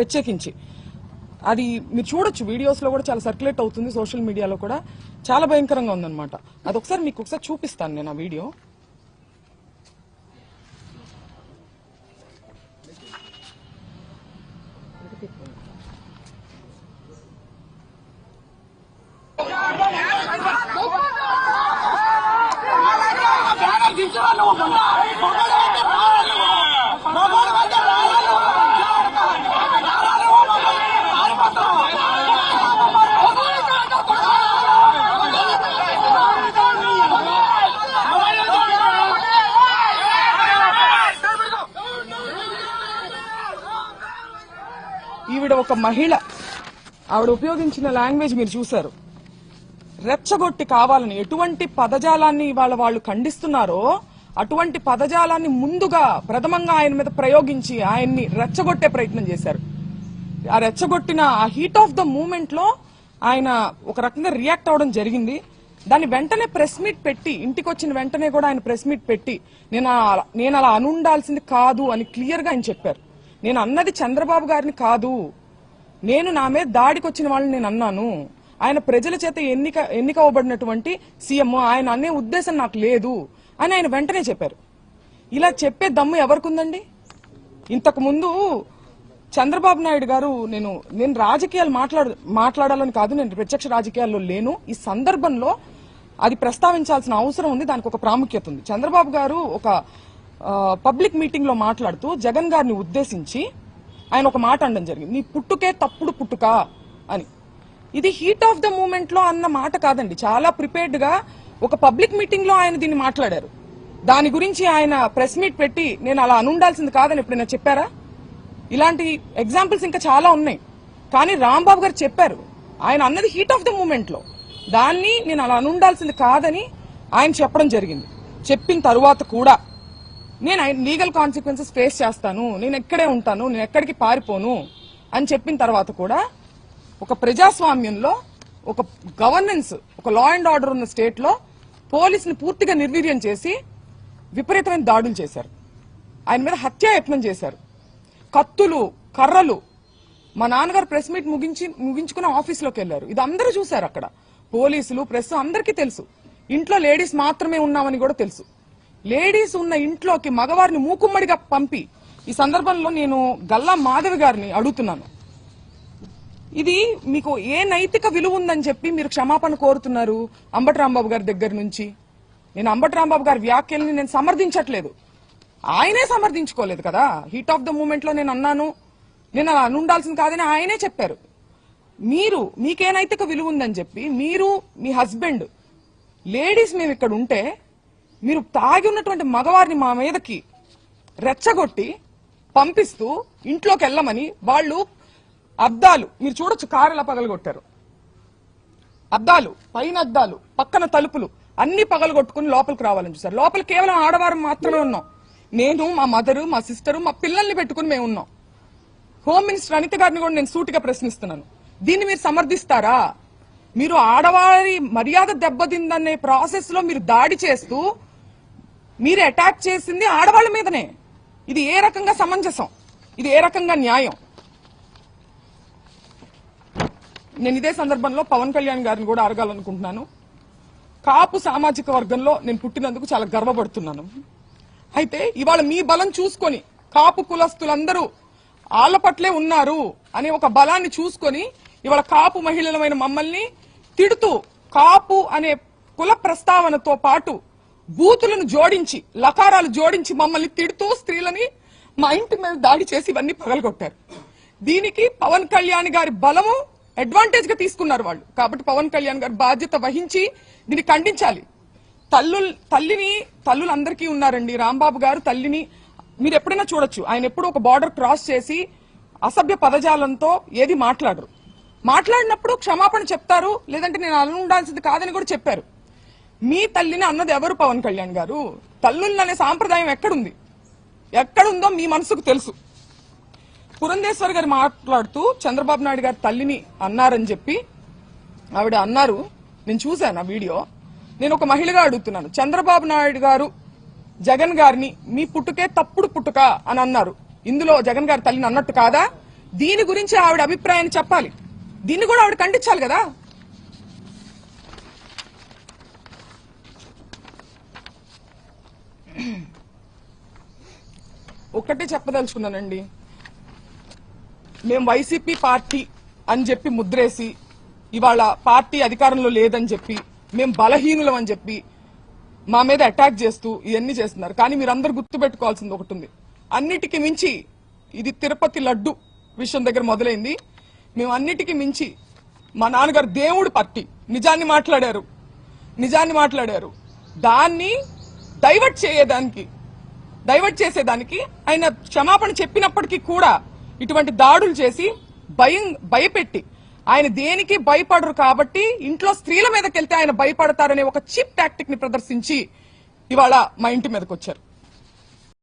ప్రత్యేకించి. అది మీరు చూడొచ్చు వీడియోస్లో కూడా చాలా సర్క్యులేట్ అవుతుంది సోషల్ మీడియాలో కూడా. చాలా భయంకరంగా ఉందన్నమాట. అది ఒకసారి మీకు ఒకసారి చూపిస్తాను నేను ఆ వీడియో. ఈవిడ ఒక మహిళ. ఆవిడ ఉపయోగించిన లాంగ్వేజ్ మీరు చూశారు. రెచ్చగొట్టి కావాలని ఎటువంటి పదజాలాన్ని ఇవాళ వాళ్ళు ఖండిస్తున్నారో అటువంటి పదజాలాన్ని ముందుగా ప్రథమంగా ఆయన మీద ప్రయోగించి ఆయన్ని రెచ్చగొట్టే ప్రయత్నం చేశారు. ఆ రెచ్చగొట్టిన ఆ హీట్ ఆఫ్ ద మూమెంట్లో ఆయన ఒక రకంగా రియాక్ట్ అవ్వడం జరిగింది. దాన్ని వెంటనే ప్రెస్ మీట్ పెట్టి ఇంటికి వచ్చిన వెంటనే కూడా ఆయన ప్రెస్ మీట్ పెట్టి నేను అలా- నేను అలా అనుండాల్సింది కాదు అని క్లియర్గా ఆయన చెప్పారు. నేను అన్నది చంద్రబాబు గారిని కాదు. నేను నా మీద దాడికి వచ్చిన వాళ్ళని నేను అన్నాను. ఆయన ప్రజల చేత ఎన్నిక ఎన్నిక అవ్వబడినటువంటి సీఎం ఆయన అనే ఉద్దేశం నాకు లేదు అని ఆయన వెంటనే చెప్పారు. ఇలా చెప్పే దమ్ము ఎవరికుందండి? ఇంతకు ముందు చంద్రబాబు నాయుడు గారు నేను నేను రాజకీయాలు మాట్లాడ మాట్లాడాలని కాదు నేను ప్రత్యక్ష రాజకీయాల్లో లేను. ఈ సందర్భంలో అది ప్రస్తావించాల్సిన అవసరం ఉంది దానికి ఒక ప్రాముఖ్యత ఉంది. చంద్రబాబు గారు ఒక పబ్లిక్ మీటింగ్లో మాట్లాడుతూ జగన్ గారిని ఉద్దేశించి ఆయన ఒక మాట అనడం జరిగింది. నీ పుట్టుకే తప్పుడు పుట్టుక అని. ఇది హీట్ ఆఫ్ ద మూమెంట్లో అన్న మాట కాదండి. చాలా ప్రిపేర్డ్గా ఒక పబ్లిక్ మీటింగ్లో ఆయన దీన్ని మాట్లాడారు. దాని గురించి ఆయన ప్రెస్ మీట్ పెట్టి నేను అలా అనుండాల్సింది కాదని ఎప్పుడైనా చెప్పారా? ఇలాంటి ఎగ్జాంపుల్స్ ఇంకా చాలా ఉన్నాయి. కానీ రాంబాబు గారు చెప్పారు. ఆయన అన్నది హీట్ ఆఫ్ ద మూమెంట్లో. దాన్ని నేను అలా అనుండాల్సింది కాదని ఆయన చెప్పడం జరిగింది. చెప్పిన తరువాత కూడా నేను లీగల్ కాన్సిక్వెన్సెస్ ఫేస్ చేస్తాను నేను ఎక్కడే ఉంటాను నేను ఎక్కడికి పారిపోను అని చెప్పిన తర్వాత కూడా ఒక ప్రజాస్వామ్యంలో ఒక గవర్నెన్స్ ఒక లా అండ్ ఆర్డర్ ఉన్న స్టేట్లో పోలీసుని పూర్తిగా నిర్వీర్యం చేసి విపరీతమైన దాడులు చేశారు. ఆయన మీద హత్యాయత్నం చేశారు. కత్తులు కర్రలు. మా నాన్నగారు ప్రెస్ మీట్ ముగించి ముగించుకుని ఆఫీస్లోకి వెళ్ళారు ఇది అందరూ చూశారు అక్కడ. పోలీసులు ప్రెస్ అందరికీ తెలుసు. ఇంట్లో లేడీస్ మాత్రమే ఉన్నామని కూడా తెలుసు. లేడీస్ ఉన్న ఇంట్లోకి మగవారిని మూకుమ్మడిగా పంపి ఈ సందర్భంలో నేను గల్లా మాధవి గారిని అడుగుతున్నాను. ఇది మీకు ఏ నైతిక విలువ ఉందని చెప్పి మీరు క్షమాపణ కోరుతున్నారు అంబటి రాంబాబు గారి దగ్గర నుంచి? నేను అంబటి రాంబాబు గారి వ్యాఖ్యల్ని నేను సమర్థించట్లేదు. ఆయనే సమర్థించుకోలేదు కదా? హీట్ ఆఫ్ ద మూమెంట్లో నేను అన్నాను. నేను అలా అనుండాల్సింది కాదని ఆయనే చెప్పారు. మీరు మీకే నైతిక విలువ ఉందని చెప్పి మీరు మీ హస్బెండ్ లేడీస్ మేము ఇక్కడ ఉంటే మీరు తాగి ఉన్నటువంటి మగవారిని మా మీదకి రెచ్చగొట్టి పంపిస్తూ ఇంట్లోకి వెళ్ళమని వాళ్ళు అద్దాలు మీరు చూడొచ్చు కారు ఎలా పగలగొట్టారు. అద్దాలు పైన అద్దాలు పక్కన తలుపులు అన్ని పగలగొట్టుకుని లోపలికి రావాలని చూసారు లోపల కేవలం ఆడవారు మాత్రమే ఉన్నాం. నేను మా మదరు మా సిస్టరు మా పిల్లల్ని పెట్టుకుని మేము ఉన్నాం. హోమ్ మినిస్టర్ అనిత గారిని కూడా నేను సూటిగా ప్రశ్నిస్తున్నాను. దీన్ని మీరు సమర్థిస్తారా? మీరు ఆడవారి మర్యాద దెబ్బతిందనే ప్రాసెస్లో మీరు దాడి చేస్తూ మీరు అటాక్ చేసింది ఆడవాళ్ళ మీదనే. ఇది ఏ రకంగా సమంజసం? ఇది ఏ రకంగా న్యాయం? నేను ఇదే సందర్భంలో పవన్ కళ్యాణ్ గారిని కూడా అడగాలనుకుంటున్నాను. కాపు సామాజిక వర్గంలో నేను పుట్టినందుకు చాలా గర్వపడుతున్నాను. అయితే ఇవాళ మీ బలం చూసుకొని కాపు కులస్తులందరూ ఆళ్ళ పట్లే ఉన్నారు అనే ఒక బలాన్ని చూసుకొని ఇవాళ కాపు మహిళలమైన మమ్మల్ని తిడుతూ కాపు అనే కుల ప్రస్తావనతో పాటు బూతులను జోడించి లకారాలు జోడించి మమ్మల్ని తిడుతూ స్త్రీలని మా ఇంటి మీద దాడి చేసి ఇవన్నీ పగలగొట్టారు. దీనికి పవన్ కళ్యాణ్ గారి బలము అడ్వాంటేజ్గా తీసుకున్నారు వాళ్ళు. కాబట్టి పవన్ కళ్యాణ్ గారు బాధ్యత వహించి దీన్ని ఖండించాలి. తల్లు తల్లిని తల్లులు అందరికీ ఉన్నారండి రాంబాబు గారు తల్లిని మీరు ఎప్పుడైనా చూడొచ్చు. ఆయన ఎప్పుడు ఒక బార్డర్ క్రాస్ చేసి అసభ్య పదజాలంతో ఏది మాట్లాడరు. మాట్లాడినప్పుడు క్షమాపణ చెప్తారు లేదంటే నేను అలా ఉండాల్సింది కాదని కూడా చెప్పారు. మీ తల్లిని అన్నది ఎవరు పవన్ కళ్యాణ్ గారు? తల్లుల్ని సాంప్రదాయం ఎక్కడుంది? ఎక్కడుందో మీ మనసుకు తెలుసు. పురంధేశ్వర్ గారు మాట్లాడుతూ చంద్రబాబు నాయుడు గారి తల్లిని అన్నారని చెప్పి ఆవిడ అన్నారు. నేను చూశాను ఆ వీడియో. నేను ఒక మహిళగా అడుగుతున్నాను. చంద్రబాబు నాయుడు గారు జగన్ గారిని మీ పుట్టుకే తప్పుడు పుట్టుక అని అన్నారు. ఇందులో జగన్ గారి తల్లిని అన్నట్టు కాదా? దీని గురించి ఆవిడ అభిప్రాయాన్ని చెప్పాలి. దీన్ని కూడా ఆవిడ ఖండించాలి కదా? ఒకటే చెప్పదలుచుకున్నానండి. మేము వైసీపీ పార్టీ అని చెప్పి ముద్రేసి ఇవాళ పార్టీ అధికారంలో లేదని చెప్పి మేము బలహీనులం అని చెప్పి మా మీద అటాక్ చేస్తూ ఇవన్నీ చేస్తున్నారు. కానీ మీరందరూ గుర్తుపెట్టుకోవాల్సింది ఒకటి ఉంది. అన్నిటికీ మించి ఇది తిరుపతి లడ్డు విషయం దగ్గర మొదలైంది. మేము అన్నిటికీ మించి మా నాన్నగారు దేవుడు పార్టీ. నిజాన్ని మాట్లాడారు. నిజాన్ని మాట్లాడారు. దాన్ని డైవర్ట్ చేయడానికి డైవర్ట్ చేసేదానికి ఆయన క్షమాపణ చెప్పినప్పటికీ కూడా ఇటువంటి దాడులు చేసి భయం భయపెట్టి ఆయన దేనికి భయపడరు కాబట్టి ఇంట్లో స్త్రీల మీదకి వెళ్తే ఆయన భయపడతారనే ఒక చీప్ టాక్టిక్ని ప్రదర్శించి ఇవాళ మా ఇంటి మీదకి వచ్చారు